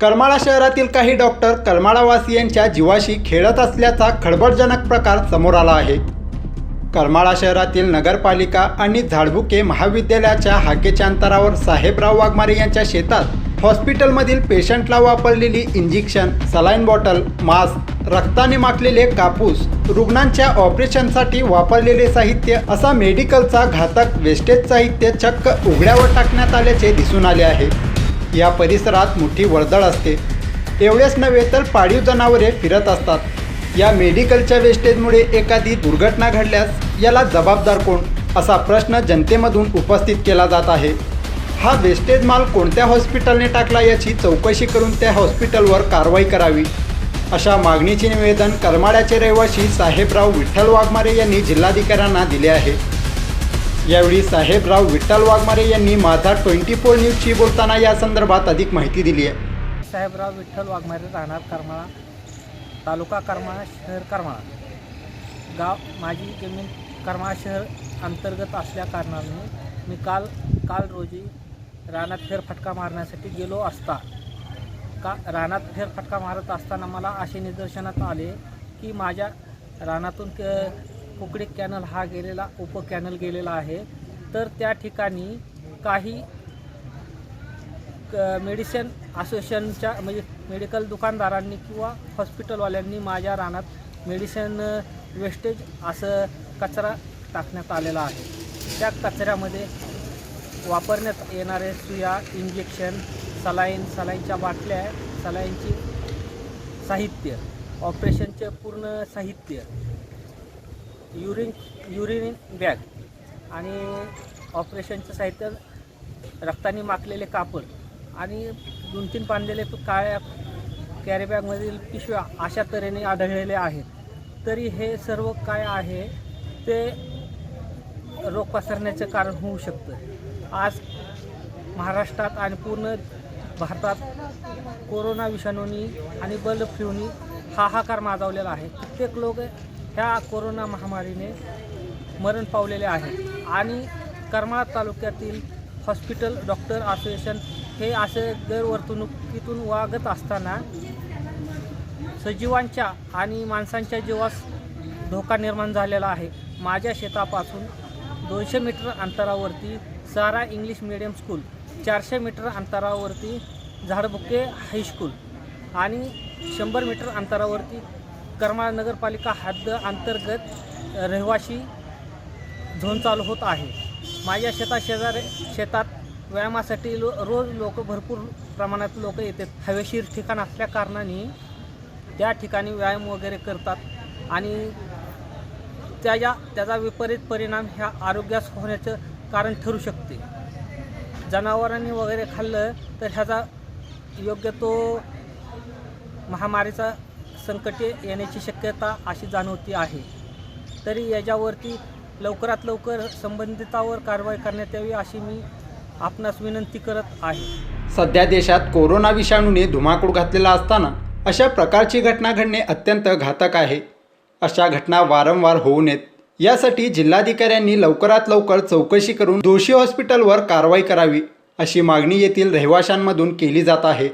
करमाळा शहरातील काही डॉक्टर करमाळावासियांच्या जीवाशी खेळत असल्याचा खळबळजनक प्रकार समोर आला आहे. करमाळा शहरातील नगरपालिका आणि झाडबुके महाविद्यालयाच्या हाकेच्या अंतरावर साहेबराव वाघमारे यांच्या शेतात हॉस्पिटलमधील पेशंटला वापरलेली इंजेक्शन सलाईन बॉटल मास्क रक्ताने माखलेले कापूस रुग्णांच्या ऑपरेशनसाठी वापरलेले साहित्य असा मेडिकलचा घातक वेस्टेज साहित्य चक्क उघड्यावर टाकण्यात आल्याचे दिसून आले आहे. या परिसरात मोठी वर्दळ असते. एवढेच नव्हे तर पाळीव जनावरे फिरत असतात. या मेडिकलच्या वेस्टेजमुळे एखादी दुर्घटना घडल्यास याला जबाबदार कोण? असा प्रश्न जनतेमधून उपस्थित केला जात आहे. हा वेस्टेज माल कोणत्या हॉस्पिटलने टाकला याची चौकशी करून त्या हॉस्पिटलवर कारवाई करावी. अशा मागणीचे निवेदन करमाड्याचे रहिवासी साहेबराव विठ्ठल वाघमारे यांनी जिल्हाधिकाऱ्यांना दिले आहे. यावेळी साहेबराव विठ्ठल वाघमारे यांनी माझा ट्वेंटी फोर न्यूजशी बोलताना या संदर्भात अधिक माहिती दिली आहे. साहेबराव विठ्ठल वाघमारे राहणार करमाळा तालुका करमाळा शहर करमाळा. गाव माझी जमीन करमाळा शहर अंतर्गत असल्या कारणाने मी काल काल रोजी रानात फेरफटका मारण्यासाठी गेलो असता. का रानात फेरफटका मारत असताना मला असे निदर्शनात आले की माझ्या रानातून क कुकडी कॅनल हा गेलेला उप कॅनल गेलेला आहे. तर त्या ठिकाणी काही क मेडिसिन असोसिएशनच्या म्हणजे मेडिकल दुकानदारांनी किंवा हॉस्पिटलवाल्यांनी माझ्या रानात मेडिसिन वेस्टेज असं कचरा टाकण्यात आलेला आहे. त्या कचऱ्यामध्ये वापरण्यात येणारे सुया इंजेक्शन सलाईन सलाईनच्या बाटल्या सलाईनची साहित्य ऑपरेशनचे पूर्ण साहित्य युरिन युरिन बॅग आणि ऑपरेशनचं साहित्य रक्ताने माखलेले कापड आणि दोन तीन बांधलेले काळ्या कॅरीबॅगमधील पिशव्या अशा तऱ्हेने आढळलेले आहेत. तरी हे सर्व काय आहे ते रोग पसरण्याचं कारण होऊ शकतं. आज महाराष्ट्रात आणि पूर्ण भारतात कोरोना विषाणूनी आणि बल्ड फ्लूनी हाहाकार माजवलेला आहे. कित्येक लोक ह्या कोरोना महामारीने मरण पावलेले आहेत आणि करमाळा तालुक्यातील हॉस्पिटल डॉक्टर असोसिएशन हे असे गैरवर्तणुकीतून वागत असताना सजीवांच्या आणि माणसांच्या जीवास धोका निर्माण झालेला आहे. माझ्या शेतापासून दोनशे मीटर अंतरावरती सारा इंग्लिश मिडियम स्कूल चारशे मीटर अंतरावरती झाडबुके हायस्कूल आणि शंभर मीटर अंतरावरती करमाळा नगरपालिका हद्द अंतर्गत रहिवाशी झोन चालू होत आहे. माझ्या शेता शेजारी शेतात व्यायामासाठी लो रोज लोक भरपूर प्रमाणात लोक येतात. हवेशीर ठिकाण असल्या कारणाने त्या ठिकाणी व्यायाम वगैरे करतात आणि त्याच्या त्याचा विपरीत परिणाम ह्या आरोग्यास होण्याचं कारण ठरू शकते. जनावरांनी वगैरे खाल्लं तर ह्याचा योग्य तो महामारीचा संकट येण्याची शक्यता अशी जाणवती आहे. तरी याच्यावरती लवकरात लवकर संबंधितावर कारवाई करण्यात यावी अशी मी आपणास विनंती करत आहे. सध्या देशात कोरोना विषाणूने धुमाकूळ घातलेला असताना अशा प्रकारची घटना घडणे अत्यंत घातक आहे. अशा घटना वारंवार होऊ नयेत. यासाठी जिल्हाधिकाऱ्यांनी लवकरात लवकर चौकशी करून दोषी हॉस्पिटलवर कारवाई करावी अशी मागणी येथील रहिवाशांमधून केली जात आहे.